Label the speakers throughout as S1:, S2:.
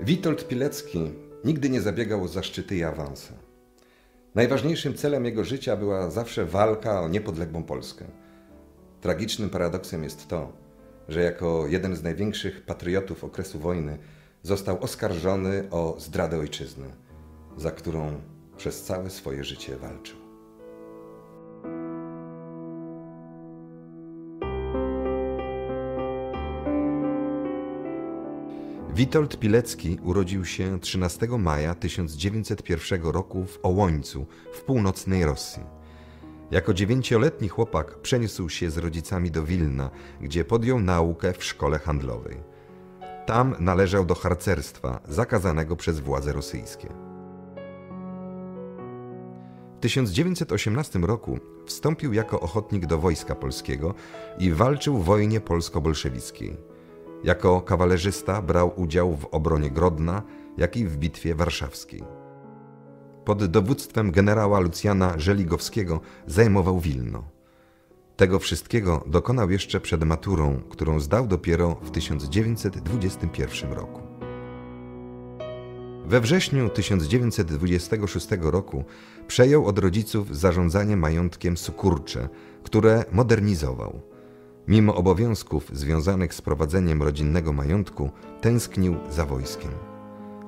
S1: Witold Pilecki nigdy nie zabiegał o zaszczyty i awanse. Najważniejszym celem jego życia była zawsze walka o niepodległą Polskę. Tragicznym paradoksem jest to, że jako jeden z największych patriotów okresu wojny został oskarżony o zdradę ojczyzny, za którą przez całe swoje życie walczył. Witold Pilecki urodził się 13 maja 1901 roku w Ołońcu w północnej Rosji. Jako dziewięcioletni chłopak przeniósł się z rodzicami do Wilna, gdzie podjął naukę w szkole handlowej. Tam należał do harcerstwa, zakazanego przez władze rosyjskie. W 1918 roku wstąpił jako ochotnik do Wojska Polskiego i walczył w wojnie polsko-bolszewickiej. Jako kawalerzysta brał udział w obronie Grodna, jak i w Bitwie Warszawskiej. Pod dowództwem generała Lucjana Żeligowskiego zajmował Wilno. Tego wszystkiego dokonał jeszcze przed maturą, którą zdał dopiero w 1921 roku. We wrześniu 1926 roku przejął od rodziców zarządzanie majątkiem Sukurcze, które modernizował. Mimo obowiązków związanych z prowadzeniem rodzinnego majątku, tęsknił za wojskiem.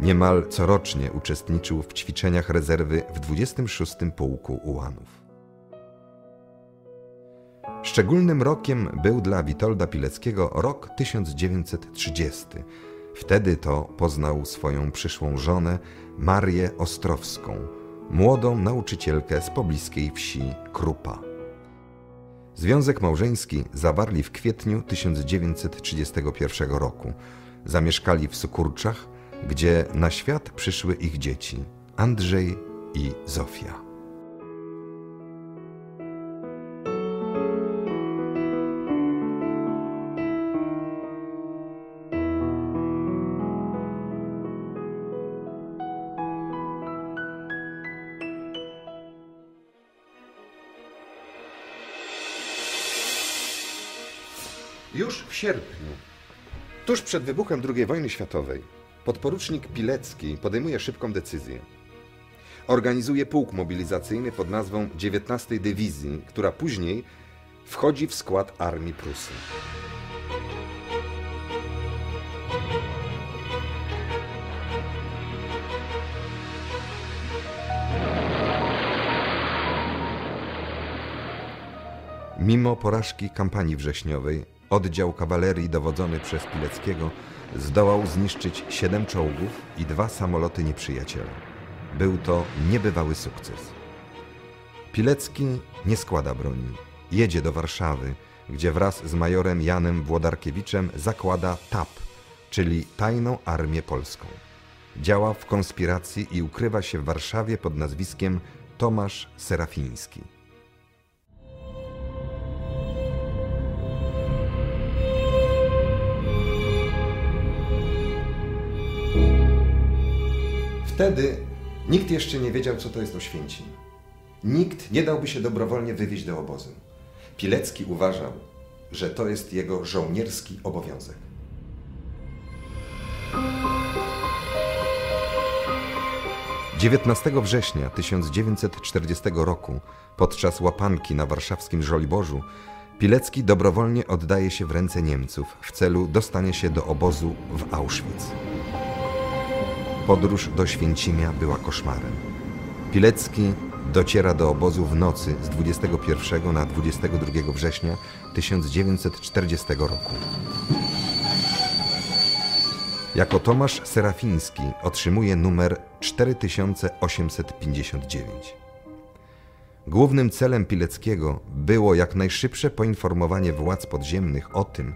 S1: Niemal corocznie uczestniczył w ćwiczeniach rezerwy w 26. Pułku Ułanów. Szczególnym rokiem był dla Witolda Pileckiego rok 1930. Wtedy to poznał swoją przyszłą żonę, Marię Ostrowską, młodą nauczycielkę z pobliskiej wsi Krupa. Związek małżeński zawarli w kwietniu 1931 roku. Zamieszkali w Sukurczach, gdzie na świat przyszły ich dzieci Andrzej i Zofia. Już w sierpniu, tuż przed wybuchem II wojny światowej, podporucznik Pilecki podejmuje szybką decyzję. Organizuje pułk mobilizacyjny pod nazwą 19 Dywizji, która później wchodzi w skład Armii Prusy. Mimo porażki kampanii wrześniowej, oddział kawalerii dowodzony przez Pileckiego zdołał zniszczyć siedem czołgów i dwa samoloty nieprzyjaciela. Był to niebywały sukces. Pilecki nie składa broni. Jedzie do Warszawy, gdzie wraz z majorem Janem Włodarkiewiczem zakłada TAP, czyli Tajną Armię Polską. Działa w konspiracji i ukrywa się w Warszawie pod nazwiskiem Tomasz Serafiński. Wtedy nikt jeszcze nie wiedział, co to jest Oświęcim. Nikt nie dałby się dobrowolnie wywieźć do obozu. Pilecki uważał, że to jest jego żołnierski obowiązek. Dziewiętnastego września 1940 roku, podczas łapanki na warszawskim Żoliborzu, Pilecki dobrowolnie oddaje się w ręce Niemców w celu dostania się do obozu w Auschwitz. Podróż do Święcimia była koszmarem. Pilecki dociera do obozu w nocy z 21 na 22 września 1940 roku. Jako Tomasz Serafiński otrzymuje numer 4859. Głównym celem Pileckiego było jak najszybsze poinformowanie władz podziemnych o tym,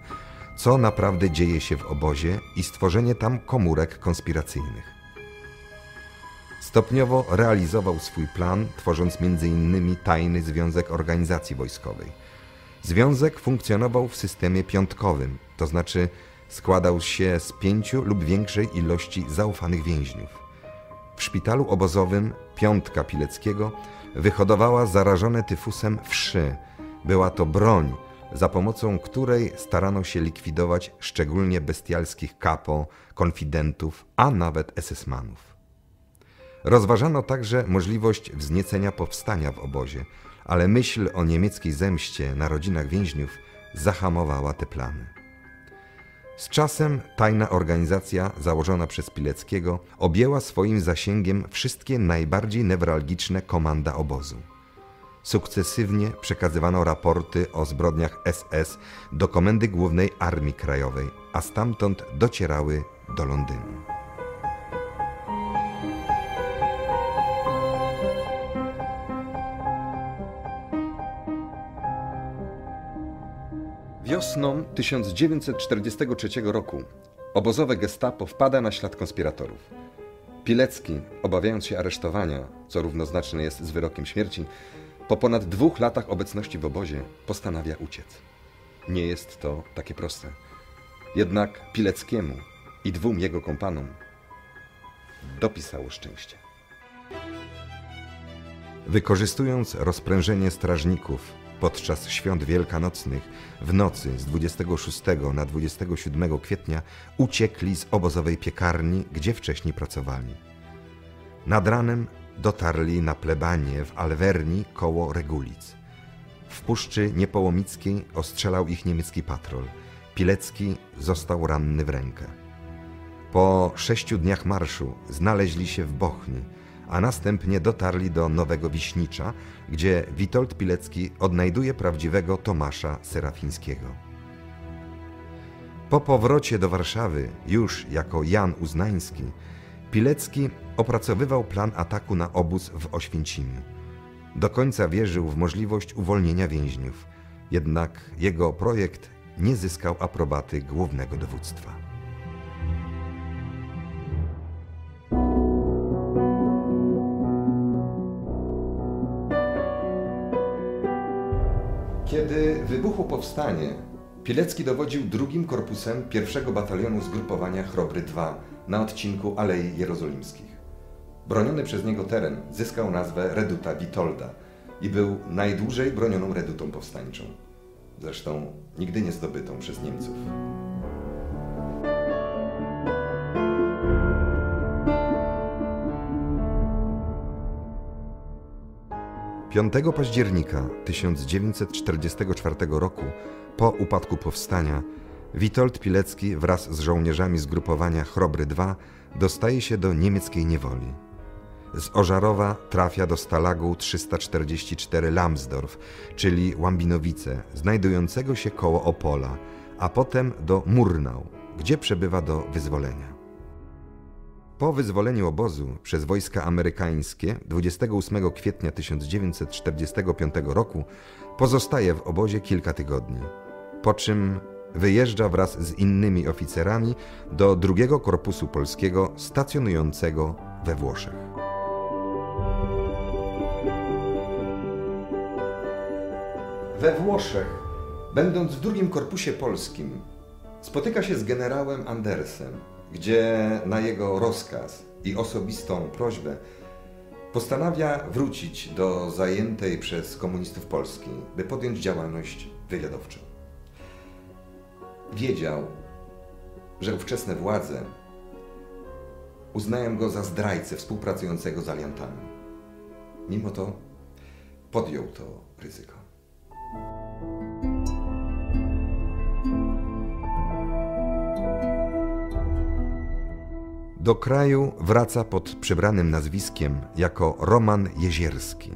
S1: co naprawdę dzieje się w obozie i stworzenie tam komórek konspiracyjnych. Stopniowo realizował swój plan, tworząc m.in. tajny Związek Organizacji Wojskowej. Związek funkcjonował w systemie piątkowym, to znaczy składał się z pięciu lub większej ilości zaufanych więźniów. W szpitalu obozowym Piątka Pileckiego wyhodowała zarażone tyfusem wszy. Była to broń, za pomocą której starano się likwidować szczególnie bestialskich kapo, konfidentów, a nawet SS-manów. Rozważano także możliwość wzniecenia powstania w obozie, ale myśl o niemieckiej zemście na rodzinach więźniów zahamowała te plany. Z czasem tajna organizacja założona przez Pileckiego objęła swoim zasięgiem wszystkie najbardziej newralgiczne komanda obozu. Sukcesywnie przekazywano raporty o zbrodniach SS do Komendy Głównej Armii Krajowej, a stamtąd docierały do Londynu. Wiosną 1943 roku obozowe gestapo wpada na ślad konspiratorów. Pilecki, obawiając się aresztowania, co równoznaczne jest z wyrokiem śmierci, po ponad dwóch latach obecności w obozie postanawia uciec. Nie jest to takie proste. Jednak Pileckiemu i dwóm jego kompanom dopisało szczęście. Wykorzystując rozprężenie strażników podczas świąt wielkanocnych w nocy z 26 na 27 kwietnia uciekli z obozowej piekarni, gdzie wcześniej pracowali. Nad ranem dotarli na plebanie w Alwerni koło Regulic. W Puszczy Niepołomickiej ostrzelał ich niemiecki patrol. Pilecki został ranny w rękę. Po sześciu dniach marszu znaleźli się w Bochni, a następnie dotarli do Nowego Wiśnicza, gdzie Witold Pilecki odnajduje prawdziwego Tomasza Serafińskiego. Po powrocie do Warszawy, już jako Jan Uznański, Pilecki opracowywał plan ataku na obóz w Oświęcimiu. Do końca wierzył w możliwość uwolnienia więźniów, jednak jego projekt nie zyskał aprobaty głównego dowództwa. Kiedy wybuchło powstanie, Pilecki dowodził drugim korpusem pierwszego batalionu zgrupowania Chrobry II na odcinku Alei Jerozolimskich. Broniony przez niego teren zyskał nazwę Reduta Witolda i był najdłużej bronioną redutą powstańczą. Zresztą nigdy nie zdobytą przez Niemców. 5 października 1944 roku, po upadku powstania, Witold Pilecki wraz z żołnierzami zgrupowania Chrobry II dostaje się do niemieckiej niewoli. Z Ożarowa trafia do Stalagu 344 Lambsdorff, czyli Łambinowice, znajdującego się koło Opola, a potem do Murnau, gdzie przebywa do wyzwolenia. Po wyzwoleniu obozu przez wojska amerykańskie 28 kwietnia 1945 roku pozostaje w obozie kilka tygodni, po czym wyjeżdża wraz z innymi oficerami do drugiego korpusu polskiego stacjonującego we Włoszech. We Włoszech, będąc w drugim korpusie polskim, spotyka się z generałem Andersem, gdzie na jego rozkaz i osobistą prośbę postanawia wrócić do zajętej przez komunistów Polski, by podjąć działalność wywiadowczą. Wiedział, że ówczesne władze uznają go za zdrajcę współpracującego z aliantami. Mimo to podjął to ryzyko. Do kraju wraca pod przybranym nazwiskiem jako Roman Jezierski.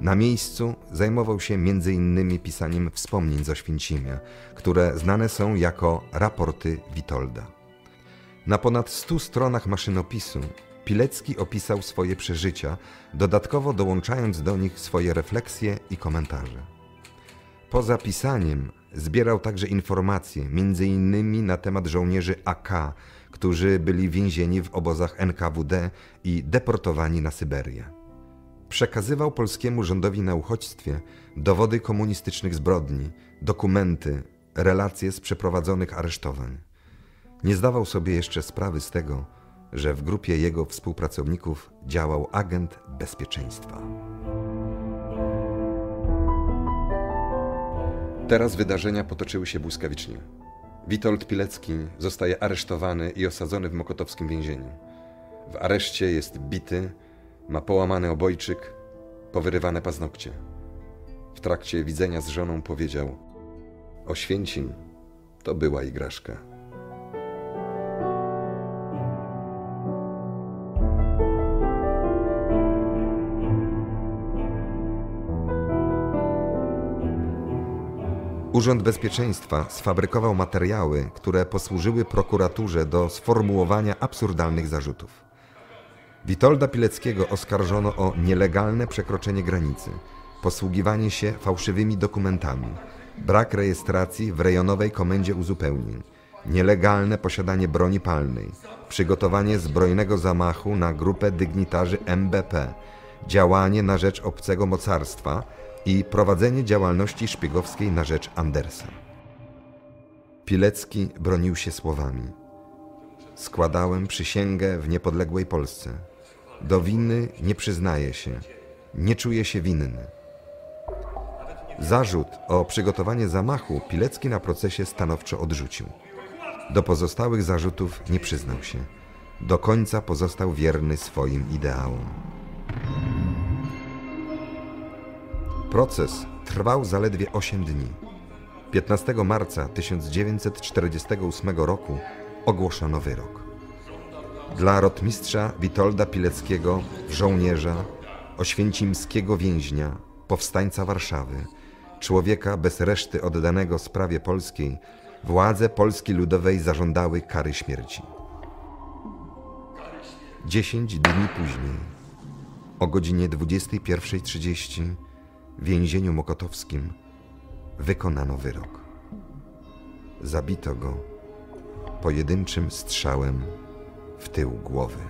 S1: Na miejscu zajmował się m.in. pisaniem wspomnień z Oświęcimia, które znane są jako raporty Witolda. Na ponad 100 stronach maszynopisu Pilecki opisał swoje przeżycia, dodatkowo dołączając do nich swoje refleksje i komentarze. Poza pisaniem zbierał także informacje, innymi na temat żołnierzy AK, którzy byli więzieni w obozach NKWD i deportowani na Syberię. Przekazywał polskiemu rządowi na uchodźstwie dowody komunistycznych zbrodni, dokumenty, relacje z przeprowadzonych aresztowań. Nie zdawał sobie jeszcze sprawy z tego, że w grupie jego współpracowników działał agent bezpieczeństwa. Teraz wydarzenia potoczyły się błyskawicznie. Witold Pilecki zostaje aresztowany i osadzony w mokotowskim więzieniu. W areszcie jest bity, ma połamany obojczyk, powyrywane paznokcie. W trakcie widzenia z żoną powiedział: Oświęcim to była igraszka. Urząd Bezpieczeństwa sfabrykował materiały, które posłużyły prokuraturze do sformułowania absurdalnych zarzutów. Witolda Pileckiego oskarżono o nielegalne przekroczenie granicy, posługiwanie się fałszywymi dokumentami, brak rejestracji w rejonowej komendzie uzupełnień, nielegalne posiadanie broni palnej, przygotowanie zbrojnego zamachu na grupę dygnitarzy MBP, działanie na rzecz obcego mocarstwa i prowadzenie działalności szpiegowskiej na rzecz Andersa. Pilecki bronił się słowami. Składałem przysięgę w niepodległej Polsce. Do winy nie przyznaję się, nie czuję się winny. Zarzut o przygotowanie zamachu Pilecki na procesie stanowczo odrzucił. Do pozostałych zarzutów nie przyznał się. Do końca pozostał wierny swoim ideałom. Proces trwał zaledwie 8 dni. 15 marca 1948 roku ogłoszono wyrok. Dla rotmistrza Witolda Pileckiego, żołnierza, oświęcimskiego więźnia, powstańca Warszawy, człowieka bez reszty oddanego sprawie polskiej, władze Polski Ludowej zażądały kary śmierci. Dziesięć dni później, o godzinie 21.30, w więzieniu mokotowskim wykonano wyrok. Zabito go pojedynczym strzałem w tył głowy.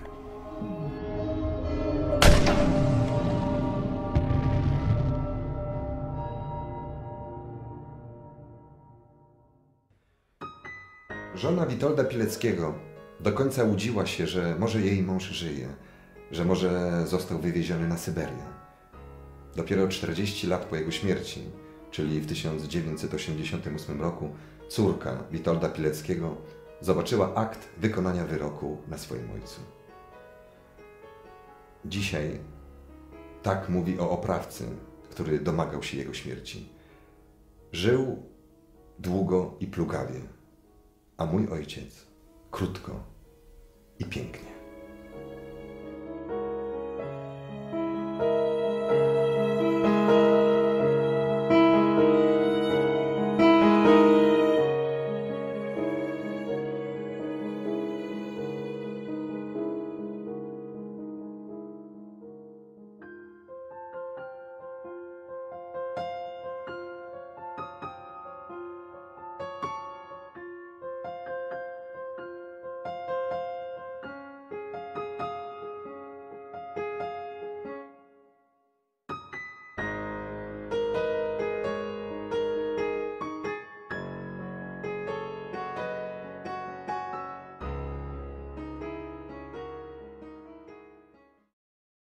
S1: Żona Witolda Pileckiego do końca łudziła się, że może jej mąż żyje, że może został wywieziony na Syberię. Dopiero 40 lat po jego śmierci, czyli w 1988 roku, córka Witolda Pileckiego zobaczyła akt wykonania wyroku na swoim ojcu. Dzisiaj tak mówi o oprawcy, który domagał się jego śmierci. Żył długo i plugawie, a mój ojciec krótko i pięknie.